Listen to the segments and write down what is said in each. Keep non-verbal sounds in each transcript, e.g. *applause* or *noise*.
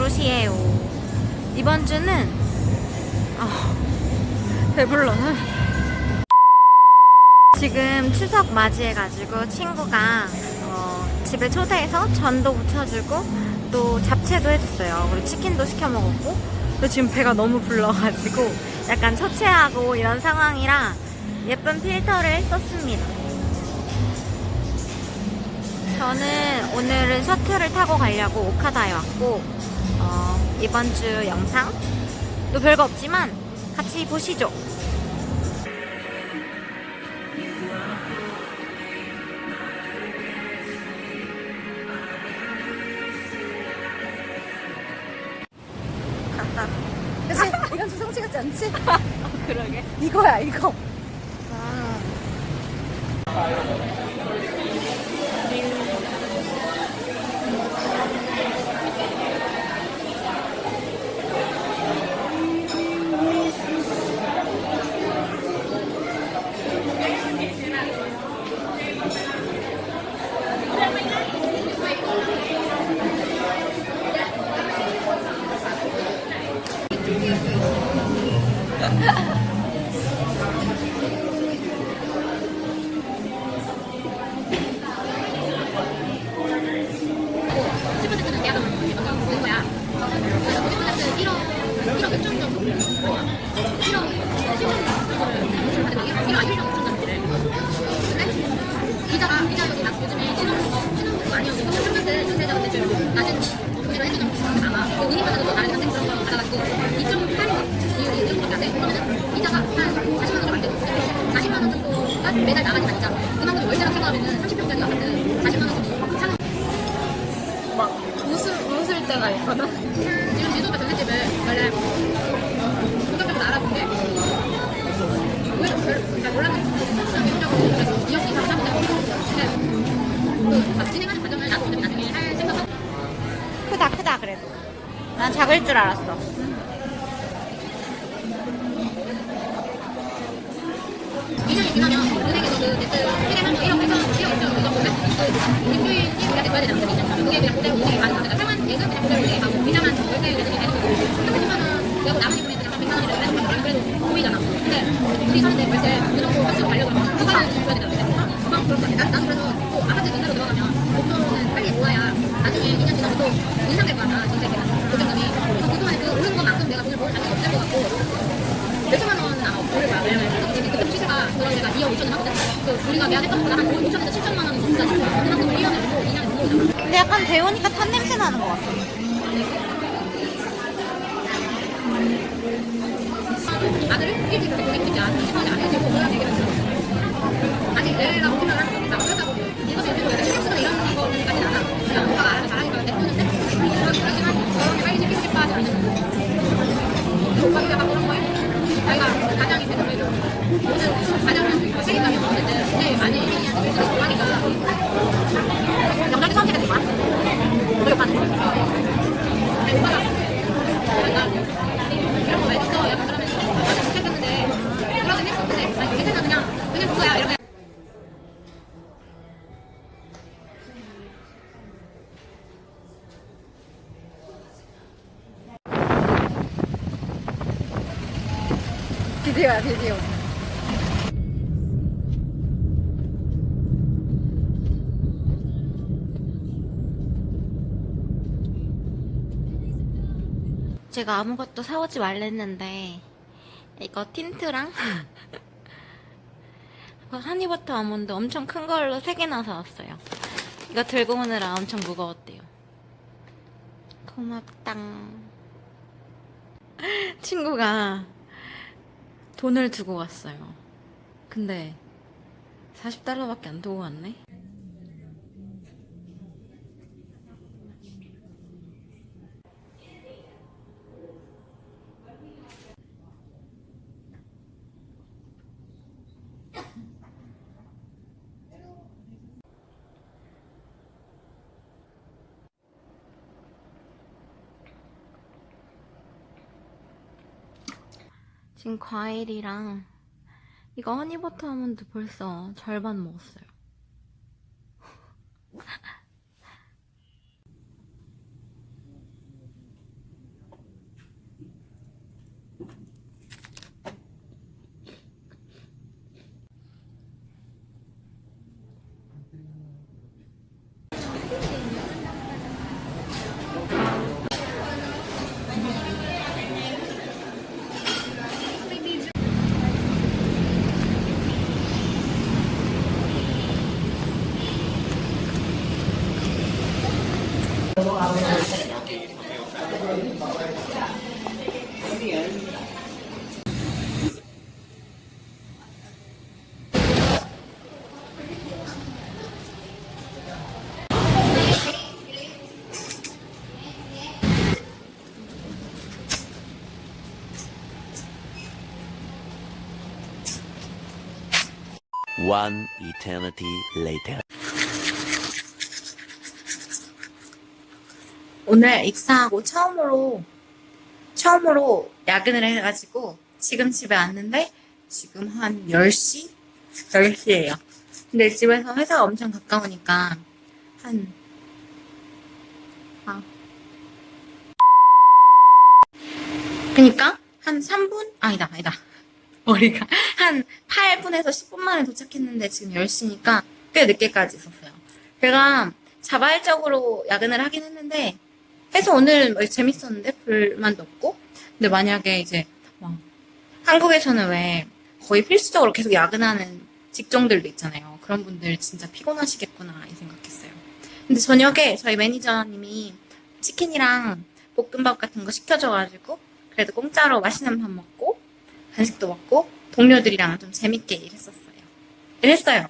노릇이에요. 이번 주는 아, 배불러서 지금 추석 맞이해가지고 친구가 어, 집에 초대해서 전도 부쳐주고 또 잡채도 해줬어요. 그리고 치킨도 시켜 먹었고 근데 지금 배가 너무 불러가지고 약간 처체하고 이런 상황이라 예쁜 필터를 썼습니다. 저는 오늘은 셔틀을 타고 가려고 오카다에 왔고 어, 이번 주 영상 또 별거 없지만 같이 보시죠. 갔다. 그치? 이건 주성치 같지 않지? *laughs* 그러게. 이거야 이거 시 1억 1억 1억 6천 정도를. 근데 이자가 이자 여기 나 요즘에 신혼 신혼부부 아니어도 평균 전세자가 대출 낮은 금리로 해주는 아마 그 운임하다도 다른 한테 그런 거 받아가지고 2.8억 이후 2.8억 안 돼. 그러면은 이자가 한 40만 원 정도 안 되고 40만 원 정도가 매달 나가지만 이자 그만큼 월세랑 생각하면은 30평짜리 아파트 40만 원 정도 사는 막 웃을, 웃을 있거든 지금 지도가 전셋집을 원래 크다 크다 그래도. 난 작을 줄 알았어. 2년이 지나면 은행에서 그 대트 실행한 거 1억 8천 1억 2천 그 정도인데 그 일주일이 우리한테 줘야 되잖아 그게 그게 그냥 그대로 운행이 많은 거니까 상환 예금 그냥 그대로 운행하고 이자만 월세 내주게 되는 거고 30만 원 내고 나머지 금액 그냥 100만 원 근데 우리 사는데 그 정도 가치로 가려고 하면 두 번은 줘야 되잖아 그만 그럴 것 같아 난, 나도 그래서 또 아파트 전세로 들어가면 목표는 빨리 모아야 나중에 2년 지나면 또 인상될 거 전세가 보증금이 그래서 그동안에 그 오른 것만큼 내가 돈을 모을 자격이 없을 것 같고 몇천만 원은 아마 없을 거야. 왜냐면 그때 시세가 그런 데가 2억 5천은 하거든. 그 우리가 매각했던 거보다 한 5, 5천에서 7천만 원은 더 비싸지. 그만큼 1년에 주고 2년에 못. 근데 약간 데우니까 탄 냄새 나는 것 같아. 아들을 일찍 그렇게 보내주자. 20만원이 안 해주고 그런 얘기를 들어. 아직 내가 보면 나 그렇다고 이것을 일부러 비디오야 비디오 제가 아무것도 사오지 말랬는데 이거 틴트랑 *laughs* 그 하니버터 아몬드 엄청 큰 걸로 3개나 사왔어요. 이거 들고 오느라 엄청 무거웠대요. 고맙당. *laughs* 친구가 돈을 두고 왔어요. 근데 40달러밖에 안 두고 왔네? 지금 과일이랑 이거 허니버터 아몬드 벌써 절반 먹었어요. One eternity later. 오늘 입사하고 처음으로 처음으로 야근을 해가지고 지금 집에 왔는데 지금 한 10시? 10시예요. 근데 집에서 회사가 엄청 가까우니까 한 아. 그니까 한 3분? 아니다, 아니다. 머리가 한 8분에서 10분 만에 도착했는데 지금 10시니까 꽤 늦게까지 있었어요. 제가 자발적으로 야근을 하긴 했는데 해서 오늘 뭐 재밌었는데 불만도 없고 근데 만약에 이제 막 한국에서는 왜 거의 필수적으로 계속 야근하는 직종들도 있잖아요. 그런 분들 진짜 피곤하시겠구나 이 생각했어요. 근데 저녁에 저희 매니저님이 치킨이랑 볶음밥 같은 거 시켜줘가지고 그래도 공짜로 맛있는 밥 먹고 간식도 먹고 동료들이랑 좀 재밌게 일했었어요. 일했어요.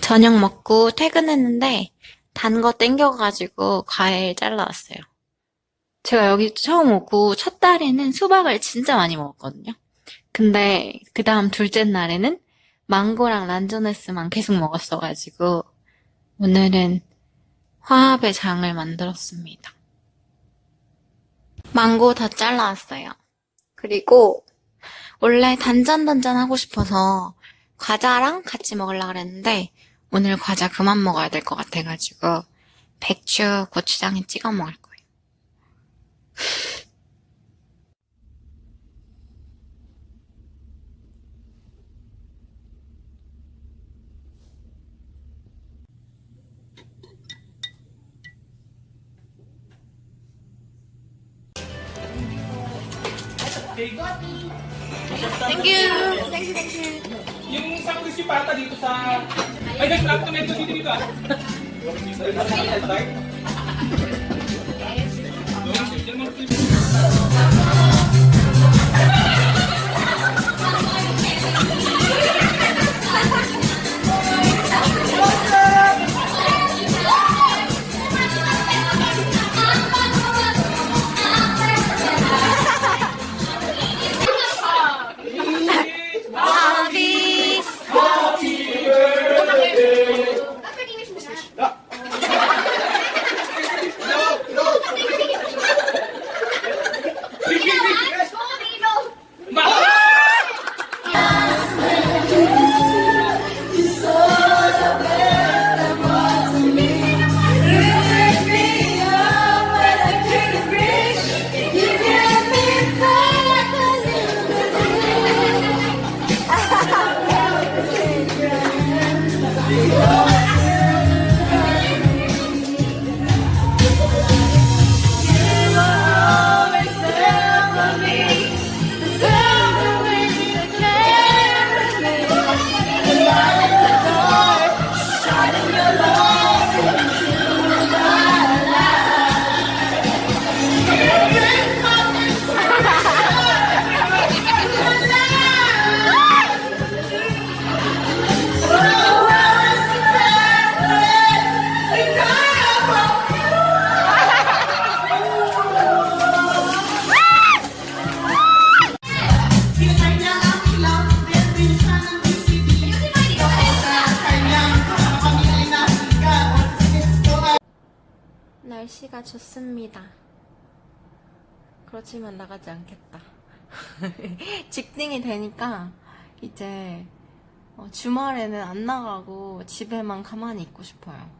저녁 먹고 퇴근했는데 단 거 땡겨가지고 과일 잘라왔어요. 제가 여기 처음 오고 첫 달에는 수박을 진짜 많이 먹었거든요. 근데 그 다음 둘째 날에는 망고랑 란조네스만 계속 먹었어가지고 오늘은 화합의 장을 만들었습니다. 망고 다 잘라왔어요. 그리고 원래 단짠단짠 하고 싶어서 과자랑 같이 먹으려고 그랬는데 오늘 과자 그만 먹어야 될 것 같아가지고 배추, 고추장에 찍어 먹을 거예요. Thank you. Thank you, thank you. Yung isang gusto pata dito sa... Ay, nag-trap to medyo dito dito ah. Yes. *laughs* 좋습니다. 그렇지만 나가지 않겠다. *laughs* 직딩이 되니까 이제 어, 주말에는 안 나가고 집에만 가만히 있고 싶어요.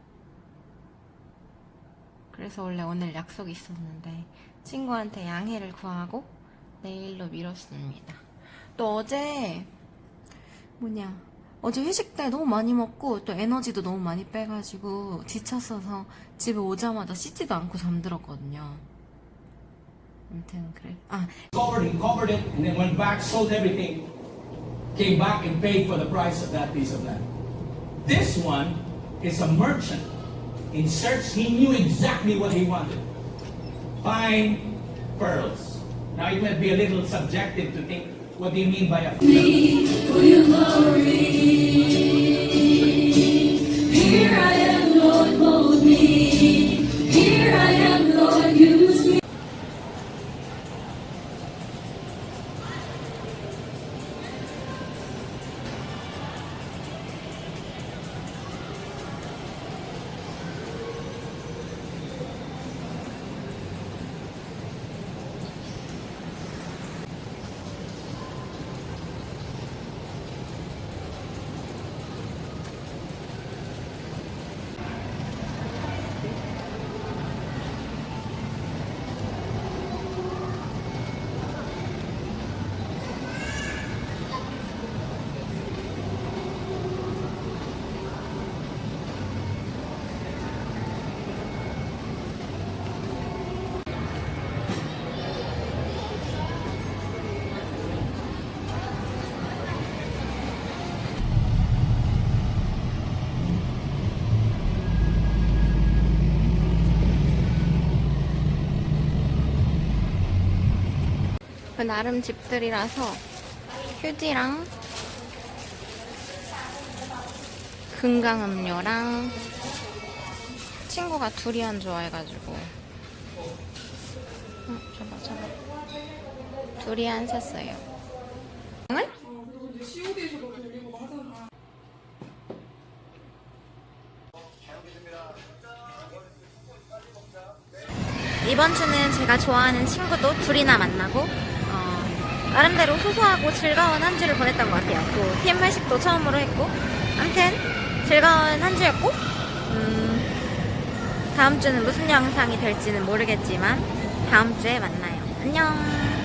그래서 원래 오늘 약속이 있었는데 친구한테 양해를 구하고 내일로 미뤘습니다. 또 어제 뭐냐 어제 회식 때 너무 많이 먹고 또 에너지도 너무 많이 빼가지고 지쳤어서 집에 오자마자 씻지도 않고 잠들었거든요. 아무튼 그래. 아 Covered it, covered it, and then went back, sold everything, came back and paid for the price of that piece of land. This one is a merchant. In search, he knew exactly what he wanted. Fine pearls. Now it might be a little subjective to think, what do you mean by a Here I am, 그 나름 집들이라서 휴지랑 금강음료랑 친구가 두리안 좋아해가지고. 음, 저봐 저봐 두리안 샀어요. 을 이번 주는 제가 좋아하는 친구도 둘이나 만나고 어, 나름대로 소소하고 즐거운 한 주를 보냈던 것 같아요. 또 팀 회식도 처음으로 했고 아무튼 즐거운 한 주였고 음, 다음 주는 무슨 영상이 될지는 모르겠지만 다음 주에 만나요. 안녕.